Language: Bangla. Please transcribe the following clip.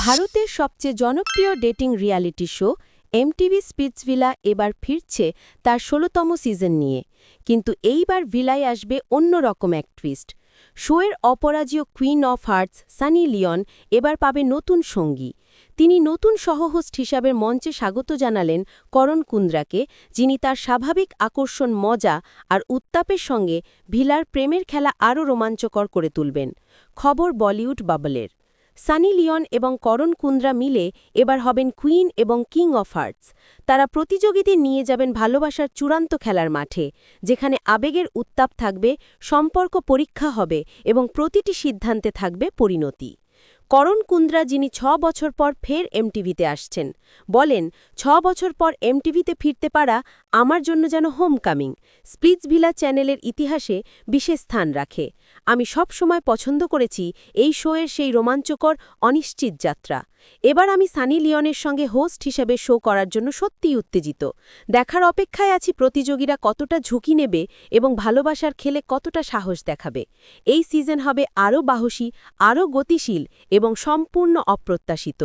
ভারতের সবচেয়ে জনপ্রিয় dating reality show MTV Splitsvilla এবার ফিরছে তার ষোলতম সিজন নিয়ে। কিন্তু এইবার ভিলায় আসবে অন্যরকম এক টুইস্ট শোয়ের অপরাজীয় queen of hearts Sunny Leone এবার পাবে নতুন সঙ্গী। তিনি নতুন সহহোস্ট হিসাবে মঞ্চে স্বাগত জানালেন করণ কুন্দ্রাকে, যিনি তার স্বাভাবিক আকর্ষণ, মজা আর উত্তাপের সঙ্গে ভিলার প্রেমের খেলা আরও রোমাঞ্চকর করে তুলবেন। খবর বলিউড বাবলের। সানি লিওন এবং করণ কুন্দ্রা মিলে এবার হবেন কুইন এবং কিং অফ হার্টস। তারা প্রতিযোগীদের নিয়ে যাবেন ভালোবাসার চূড়ান্ত খেলার মাঠে, যেখানে আবেগের উত্তাপ থাকবে, সম্পর্ক পরীক্ষা হবে এবং প্রতিটি সিদ্ধান্তে থাকবে পরিণতি। করণ কুন্দ্রা যিনি ছ বছর পর ফের এমটিভিতে আসছেন। বলেন, ছ বছর পর এমটিভিতে ফিরতে পারা আমার জন্য যেন হোমকামিং স্প্লিটসভিলা চ্যানেলের ইতিহাসে বিশেষ স্থান রাখে। আমি সব সময় পছন্দ করেছি এই শোয়ের সেই রোমাঞ্চকর, অনিশ্চিত যাত্রা। এবার আমি সানি লিওনের সঙ্গে হোস্ট হিসেবে শো করার জন্য সত্যিই উত্তেজিত। দেখার অপেক্ষায় আছি প্রতিযোগীরা কতটা ঝুঁকি নেবে এবং ভালোবাসার খেলে কতটা সাহস দেখাবে। এই সিজন হবে আরও বাহসী, আরও গতিশীল এবং সম্পূর্ণ অপ্রত্যাশিত।